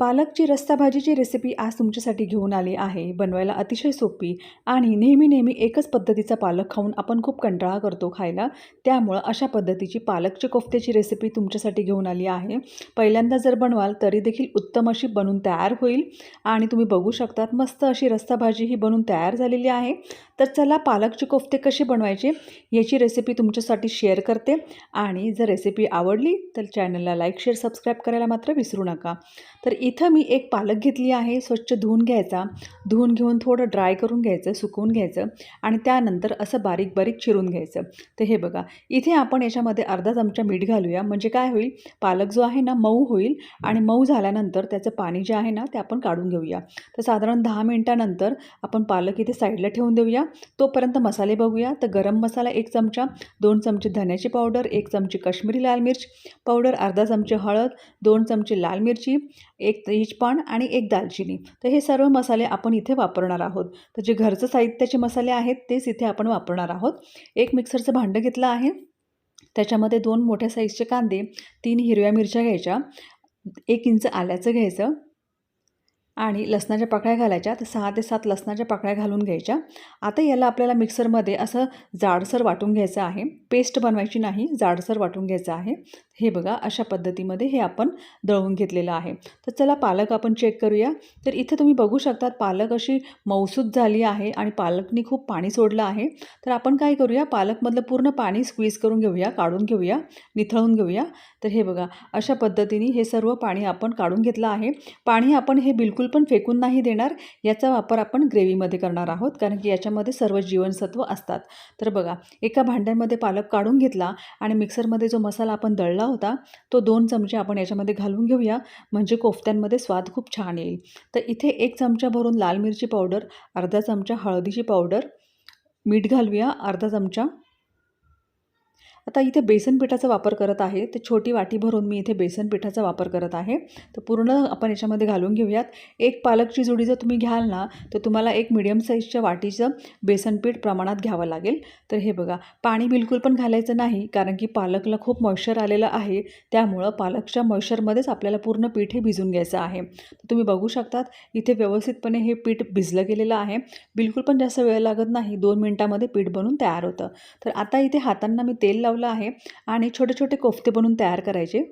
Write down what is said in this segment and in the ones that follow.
पालकची रस्सा भाजीची रेसिपी आज तुमच्यासाठी घेऊन आली आहे. बनवायला अतिशय सोपी आणि नेहमी नेहमी एकच पद्धतीचा पालक खाऊन आपण खूप कंटाळा करतो खायला. त्यामुळं अशा पद्धतीची पालकची कोफ्त्याची रेसिपी तुमच्यासाठी घेऊन आली आहे. पहिल्यांदा जर बनवाल तरी देखील उत्तम अशी बनून तयार होईल आणि तुम्ही बघू शकतात मस्त अशी रस्सा भाजी ही बनून तयार झालेली आहे. तर चला पालकचे कोफ्ते कसे बनवायचे याची रेसिपी तुमच्यासाठी शेअर करते आणि जर रेसिपी आवडली तर चॅनलला लाईक शेअर सबस्क्राईब करायला मात्र विसरू नका. तर इथं मी एक पालक घेतली आहे स्वच्छ धुवून घ्यायचा. धुवून घेऊन थोडं ड्राय करून घ्यायचं सुकवून घ्यायचं आणि त्यानंतर असं बारीक बारीक चिरून घ्यायचं. तर हे बघा इथे आपण याच्यामध्ये अर्धा चमचा मीठ घालूया. म्हणजे काय होईल? पालक जो आहे ना मऊ होईल आणि मऊ झाल्यानंतर त्याचं पाणी जे आहे ना ते आपण काढून घेऊया. तर साधारण दहा मिनटानंतर आपण पालक इथे साईडला ठेवून देऊया. तोपर्यंत मसाले बघूया. तर गरम मसाला एक चमचा दोन चमचे धन्याची पावडर एक चमची काश्मीरी लाल मिर्च पावडर अर्धा चमचे हळद दोन चमचे लाल मिरची एक तेजपान आणि एक दालचिनी. तर हे सर्व मसाले आपण इथे वापरणार आहोत. तर जे घरचं साहित्याचे मसाले आहेत तेच इथे आपण वापरणार आहोत. एक मिक्सरचं भांडं घेतलं आहे. त्याच्यामध्ये दोन मोठ्या साईजचे कांदे तीन हिरव्या मिरच्या घ्यायच्या एक इंच आल्याचं घ्यायचं. आणि लसणाच्या पाकळ्या घालायच्या. तर सहा ते सात लसणाच्या पाकळ्या घालून घ्यायच्या. आता याला आपल्याला मिक्सरमध्ये असं जाडसर वाटून घ्यायचं आहे. पेस्ट बनवायची नाही जाडसर वाटून घ्यायचं आहे. हे बघा अशा पद्धतीमध्ये हे आपण दळून घेतलेलं आहे. तर चला पालक आपण चेक करूया. तर इथे तुम्ही बघू शकतात पालक अशी मौसूद झाली आहे आणि पालकनी खूप पाणी सोडलं आहे. तर आपण काय करूया पालकमधलं पूर्ण पाणी स्क्वीज करून घेऊया काढून घेऊया निथळून घेऊया. तर हे बघा अशा पद्धतीने हे सर्व पाणी आपण काढून घेतलं आहे. पाणी आपण हे बिलकुल पण फेकून नाही देणार याचा वापर आपण ग्रेव्हीमध्ये करणार आहोत कारण की याच्यामध्ये सर्व जीवनसत्व असतात. तर बघा एका भांड्यामध्ये पालक काढून घेतला आणि मिक्सरमध्ये जो मसाला आपण दळला होता तो दोन चमचे आपण याच्यामध्ये घालून घेऊया म्हणजे कोफ्त्यांमध्ये स्वाद खूप छान येईल. तर इथे एक चमचा भरून लाल मिरची पावडर अर्धा चमचा हळदीची पावडर मीठ घालूया अर्धा चमचा आता इथे बेसन पिठाचा वापर करत आहे. तर छोटी वाटी भरून मी इथे बेसन पिठाचा वापर करत आहे. तर पूर्ण आपण याच्यामध्ये घालून घेऊयात. एक पालकची जुडी जर तुम्ही घ्याल ना तर तुम्हाला एक मिडियम साईजच्या वाटीचं बेसन पीठ प्रमाणात घ्यावं लागेल. तर हे बघा पाणी बिलकुल पण घालायचं नाही कारण की पालकला खूप मॉइश्चर आलेलं आहे. त्यामुळं पालकच्या मॉइश्चरमध्येच आपल्याला पूर्ण पीठ हे भिजून घ्यायचं आहे. तर तुम्ही बघू शकतात इथे व्यवस्थितपणे हे पीठ भिजलं गेलेलं आहे. बिलकुल पण जास्त वेळ लागत नाही दोन मिनटामध्ये पीठ बनून तयार होतं. तर आता इथे हातांना मी तेल लावलं आहे आणि छोटे छोटे कोफ्ते बनवून तयार करायचे.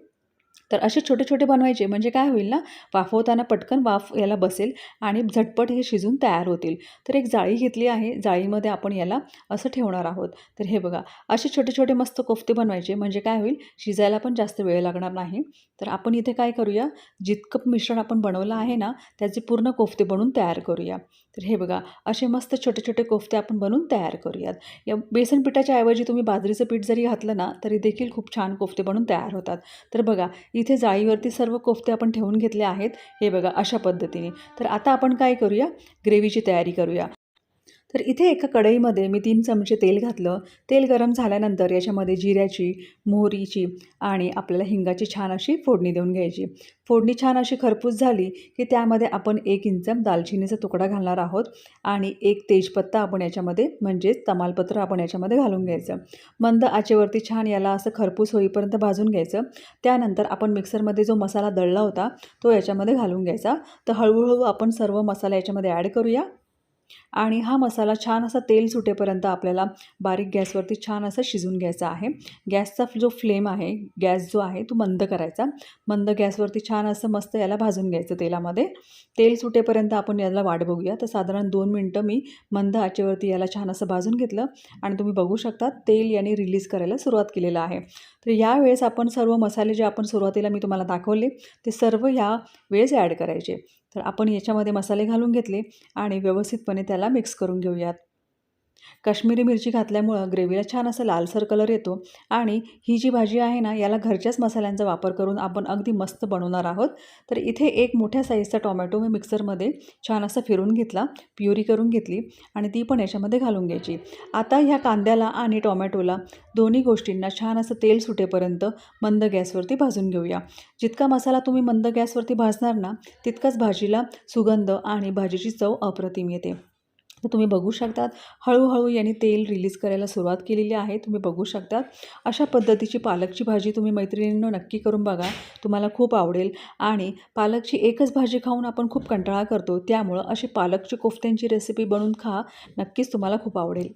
तर असे छोटे छोटे बनवायचे. म्हणजे काय होईल ना वाफवताना पटकन वाफ याला बसेल आणि झटपट हे शिजून तयार होतील. तर एक जाळी घेतली आहे. जाळीमध्ये आपण याला असं ठेवणार आहोत. तर हे बघा असे छोटे छोटे मस्त कोफ्ते बनवायचे. म्हणजे काय होईल शिजायला पण जास्त वेळ लागणार नाही. तर आपण इथे काय करूया जितकं मिश्रण आपण बनवलं आहे ना त्याचे पूर्ण कोफ्ते बनवून तयार करूया. तर हे बघा असे मस्त छोटे छोटे कोफ्ते आपण बनवून तयार करूयात. या बेसन पिठाच्या ऐवजी तुम्ही बाजरीचं पीठ जरी घातलं ना तरी देखील खूप छान कोफ्ते बनवून तयार होतात. तर बघा इथे जाळीवरती सर्व कोफ्ते आपण ठेवून घेतले आहेत. हे बघा अशा पद्धतीने. तर आता आपण काय करूया? ग्रेव्हीची तयारी करूया. तर इथे एका कढईमध्ये मी तीन चमचे तेल घातलं. तेल गरम झाल्यानंतर याच्यामध्ये जिऱ्याची मोहरीची आणि आपल्याला हिंगाची छान अशी फोडणी देऊन घ्यायची. फोडणी छान अशी खरपूस झाली की त्यामध्ये आपण एक इंच दालचिनीचा तुकडा घालणार आहोत आणि एक तेजपत्ता आपण याच्यामध्ये म्हणजेच तमालपत्र आपण याच्यामध्ये घालून घ्यायचं. मंद आचेवरती छान याला असं खरपूस होईपर्यंत भाजून घ्यायचं. त्यानंतर आपण मिक्सरमध्ये जो मसाला दळला होता तो याच्यामध्ये घालून घ्यायचा. तर हळूहळू आपण सर्व मसाला याच्यामध्ये ॲड करूया. आणि हा मसाला छान असा तेल सुटेपर्यंत आपल्याला बारीक गॅसवरती छान असं शिजून घ्यायचा आहे. गॅसचा जो फ्लेम आहे गॅस जो आहे तो मंद करायचा. मंद गॅसवरती छान असं मस्त याला भाजून घ्यायचं तेलामध्ये. तेल सुटेपर्यंत आपण याला वाट बघूया. तर साधारण दोन मिनटं मी मंद आचेवरती याला छान असं भाजून घेतलं आणि तुम्ही बघू शकता तेल याने रिलीज करायला सुरुवात केलेलं आहे. तर यावेळेस आपण सर्व मसाले जे आपण सुरुवातीला मी तुम्हाला दाखवले ते सर्व ह्या वेळेस ॲड करायचे. तर आपण याच्यामध्ये मसाले घालून घेतले आणि व्यवस्थितपणे त्याला मिक्स करून घेऊयात. काश्मीरी मिरची घातल्यामुळं ग्रेव्हीला छान असा लालसर कलर येतो आणि ही जी भाजी आहे ना याला घरच्याच मसाल्यांचा वापर करून आपण अगदी मस्त बनवणार आहोत. तर इथे एक मोठ्या साईजचा टोमॅटो मी मिक्सरमध्ये छान असं फिरून घेतला प्युरी करून घेतली आणि ती पण याच्यामध्ये घालून घ्यायची. आता ह्या कांद्याला आणि टोमॅटोला दोन्ही गोष्टींना छान असं तेल सुटेपर्यंत मंद गॅसवरती भाजून घेऊया. जितका मसाला तुम्ही मंद गॅसवरती भाजणार ना तितकाच भाजीला सुगंध आणि भाजीची चव अप्रतिम येते. तर तुम्ही बघू शकतात. हळूहळू यांनी तेल रिलीज करायला सुरुवात केलेली आहे. तुम्ही बघू शकतात. अशा पद्धतीची पालकची भाजी तुम्ही मैत्रिणींनो नक्की करून बघा. तुम्हाला खूप आवडेल. आणि पालकची एकच भाजी खाऊन आपण खूप कंटाळा करतो. त्यामुळं अशी पालकची कोफ्त्यांची रेसिपी बनवून खा. नक्कीच तुम्हाला खूप आवडेल.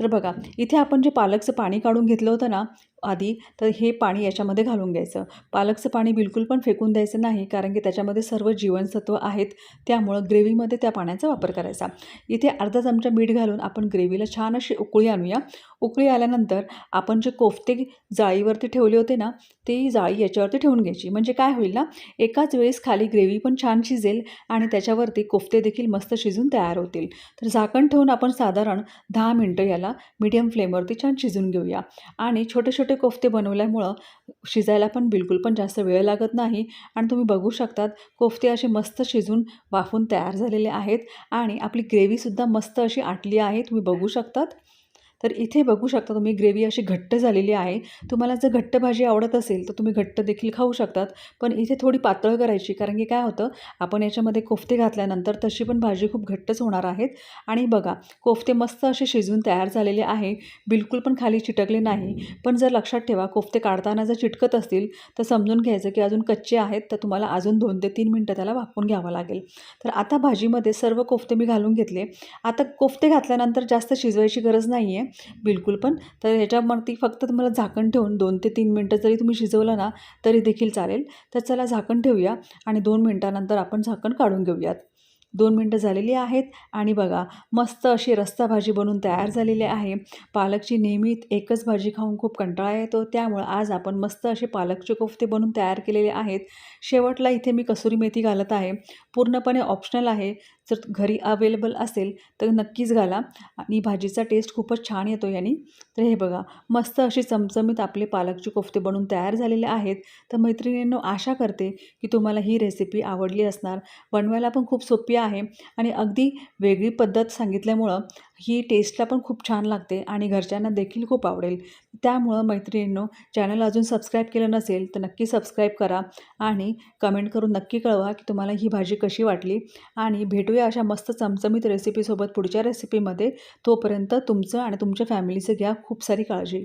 तर बघा इथे आपण जे पालकचं पाणी काढून घेतलं होतं ना आधी तर हे पाणी याच्यामध्ये घालून घ्यायचं. पालकचं पाणी बिलकुल पण फेकून द्यायचं नाही कारण की त्याच्यामध्ये सर्व जीवनसत्व आहेत त्यामुळं ग्रेव्हीमध्ये त्या पाण्याचा वापर करायचा. इथे अर्धा चमचा मीठ घालून आपण ग्रेव्हीला छान अशी उकळी आणूया. उकळी आल्यानंतर आपण जे कोफ्ते जाळीवरती ठेवले होते ना ती जाळी याच्यावरती ठेवून घ्यायची. म्हणजे काय होईल ना एकाच वेळेस खाली ग्रेव्ही पण छान शिजेल आणि त्याच्यावरती कोफ्ते देखील मस्त शिजून तयार होतील. तर झाकण ठेवून आपण साधारण दहा मिनटं याला मीडियम फ्लेमवरती छान शिजून घेऊया. आणि छोटे छोटे कोफ्ते बनवल्यामुळं शिजायला पण बिलकुल पण जास्त वेळ लागत नाही. आणि तुम्ही बघू शकतात कोफ्ते असे मस्त शिजून वाफून तयार झालेले आहेत. आणि आपली ग्रेव्हीसुद्धा मस्त अशी आटली आहे तुम्ही बघू शकतात. तर इथे बघू शकता तुम्ही ग्रेव्ही अशी घट्ट झालेली आहे. तुम्हाला जर घट्ट भाजी आवडत असेल तर तुम्ही घट्ट देखील खाऊ शकतात. पण इथे थोडी पातळ करायची कारण की काय होतं आपण याच्यामध्ये कोफ्ते घातल्यानंतर तशी पण भाजी खूप घट्टच होणार आहेत. आणि बघा कोफ्ते मस्त असे शिजून तयार झालेले आहे. बिलकुल पण खाली चिटकले नाही. पण जर लक्षात ठेवा कोफ्ते काढताना जर चिटकत असतील तर समजून घ्यायचं की अजून कच्चे आहेत तर तुम्हाला अजून दोन ते तीन मिनटं त्याला वापरून घ्यावं लागेल. तर आता भाजीमध्ये सर्व कोफ्ते मी घालून घेतले. आता कोफ्ते घातल्यानंतर जास्त शिजवायची गरज नाही आहे बिलकुल. पण तर ह्याच्यावरती फक्त तुम्हाला झाकण ठेवून दोन ते तीन मिनटं जरी तुम्ही शिजवलं ना तरी देखील चालेल. तर चला झाकण ठेवूया आणि दोन मिनटानंतर आपण झाकण काढून घेऊयात. दोन मिनटं झालेली आहेत. आणि बघा मस्त अशी रस्ता भाजी बनवून तयार झालेली आहे. पालकची नेहमी एकच भाजी खाऊन खूप कंटाळा येतो. त्यामुळं आज आपण मस्त असे पालकचे कोफ्ते बनवून तयार केलेले आहेत. शेवटला इथे मी कसुरी मेथी घालत आहे. पूर्णपणे ऑप्शनल आहे. जर घरी अवेलेबल असेल तर नक्कीच घाला. आणि भाजीचा टेस्ट खूपच छान येतो याने. तर हे बघा मस्त अशी चमचमीत आपले पालकचे कोफ्ते बनवून तयार झालेले आहेत. तर मैत्रिणींनो आशा करते की तुम्हाला ही रेसिपी आवडली असणार. बनवायला पण खूप सोपी आहे. आणि अगदी वेगळी पद्धत सांगितल्यामुळं ही टेस्टला पण खूप छान लागते आणि घरच्यांना देखील खूप आवडेल. त्यामुळं मैत्रिणींनो चॅनल अजून सबस्क्राईब केलं नसेल तर नक्की सबस्क्राईब करा आणि कमेंट करून नक्की कळवा की तुम्हाला ही भाजी कशी वाटली. आणि भेटूया अशा मस्त चमचमीत रेसिपीसोबत पुढच्या रेसिपीमध्ये तोपर्यंत तुमचं आणि तुमच्या फॅमिलीचं घ्या खूप सारी काळजी.